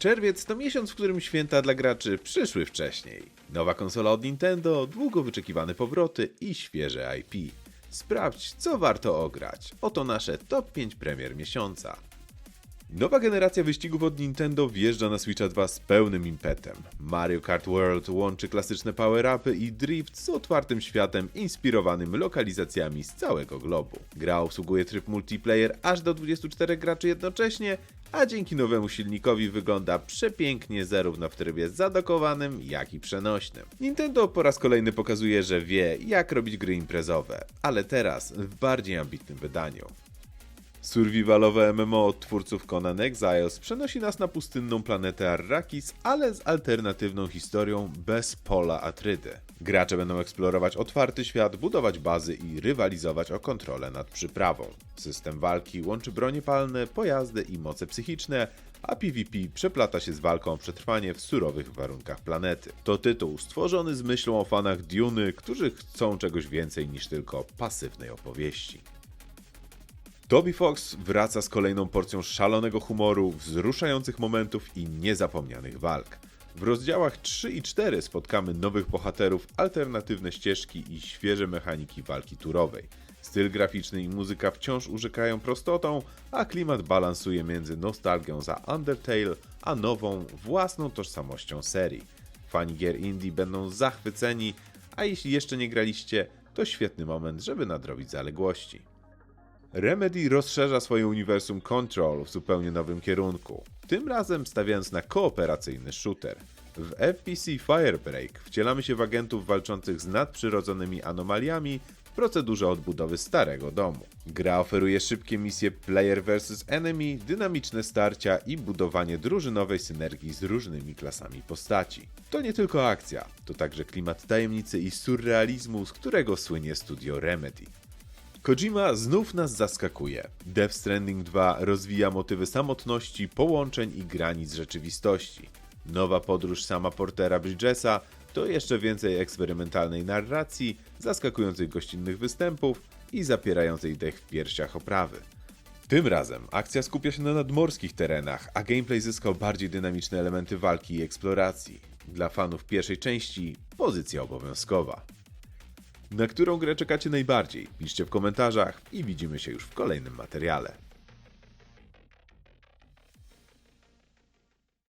Czerwiec to miesiąc, w którym święta dla graczy przyszły wcześniej. Nowa konsola od Nintendo, długo wyczekiwane powroty i świeże IP. Sprawdź, co warto ograć. Oto nasze top 5 premier miesiąca. Nowa generacja wyścigów od Nintendo wjeżdża na Switcha 2 z pełnym impetem. Mario Kart World łączy klasyczne power-upy i drift z otwartym światem inspirowanym lokalizacjami z całego globu. Gra obsługuje tryb multiplayer aż do 24 graczy jednocześnie, a dzięki nowemu silnikowi wygląda przepięknie zarówno w trybie zadokowanym, jak i przenośnym. Nintendo po raz kolejny pokazuje, że wie jak robić gry imprezowe, ale teraz w bardziej ambitnym wydaniu. Survivalowe MMO od twórców Conan Exiles przenosi nas na pustynną planetę Arrakis, ale z alternatywną historią bez pola Atrydy. Gracze będą eksplorować otwarty świat, budować bazy i rywalizować o kontrolę nad przyprawą. System walki łączy bronie palne, pojazdy i moce psychiczne, a PvP przeplata się z walką o przetrwanie w surowych warunkach planety. To tytuł stworzony z myślą o fanach Duny, którzy chcą czegoś więcej niż tylko pasywnej opowieści. Toby Fox wraca z kolejną porcją szalonego humoru, wzruszających momentów i niezapomnianych walk. W rozdziałach 3 i 4 spotkamy nowych bohaterów, alternatywne ścieżki i świeże mechaniki walki turowej. Styl graficzny i muzyka wciąż urzekają prostotą, a klimat balansuje między nostalgią za Undertale, a nową, własną tożsamością serii. Fani gier indie będą zachwyceni, a jeśli jeszcze nie graliście, to świetny moment, żeby nadrobić zaległości. Remedy rozszerza swoje uniwersum Control w zupełnie nowym kierunku, tym razem stawiając na kooperacyjny shooter. W FPC Firebreak wcielamy się w agentów walczących z nadprzyrodzonymi anomaliami w procedurze odbudowy starego domu. Gra oferuje szybkie misje player vs enemy, dynamiczne starcia i budowanie drużynowej synergii z różnymi klasami postaci. To nie tylko akcja, to także klimat tajemnicy i surrealizmu, z którego słynie studio Remedy. Kojima znów nas zaskakuje. Death Stranding 2 rozwija motywy samotności, połączeń i granic rzeczywistości. Nowa podróż sama Portera Bridgesa to jeszcze więcej eksperymentalnej narracji, zaskakujących gościnnych występów i zapierającej dech w piersiach oprawy. Tym razem akcja skupia się na nadmorskich terenach, a gameplay zyskał bardziej dynamiczne elementy walki i eksploracji. Dla fanów pierwszej części pozycja obowiązkowa. Na którą grę czekacie najbardziej? Piszcie w komentarzach i widzimy się już w kolejnym materiale.